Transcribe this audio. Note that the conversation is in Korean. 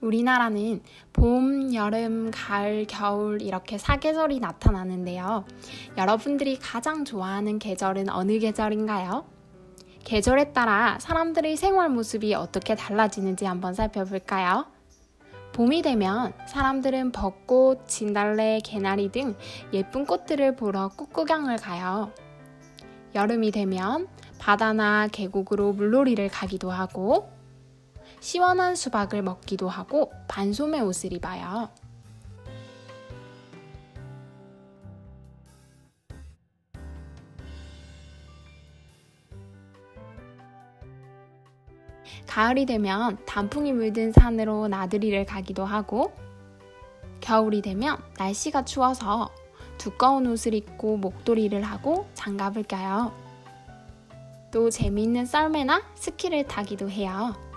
우리나라는 봄, 여름, 가을, 겨울 이렇게 사계절이 나타나는데요. 여러분들이 가장 좋아하는 계절은 어느 계절인가요? 계절에 따라 사람들의 생활 모습이 어떻게 달라지는지 한번 살펴볼까요? 봄이 되면 사람들은 벚꽃, 진달래, 개나리 등 예쁜 꽃들을 보러 꽃구경을 가요. 여름이 되면 바다나 계곡으로 물놀이를 가기도 하고 시원한 수박을 먹기도 하고 반소매 옷을 입어요. 가을이 되면 단풍이 물든 산으로 나들이를 가기도 하고 겨울이 되면 날씨가 추워서 두꺼운 옷을 입고 목도리를 하고 장갑을 껴요. 또 재미있는 썰매나 스키를 타기도 해요.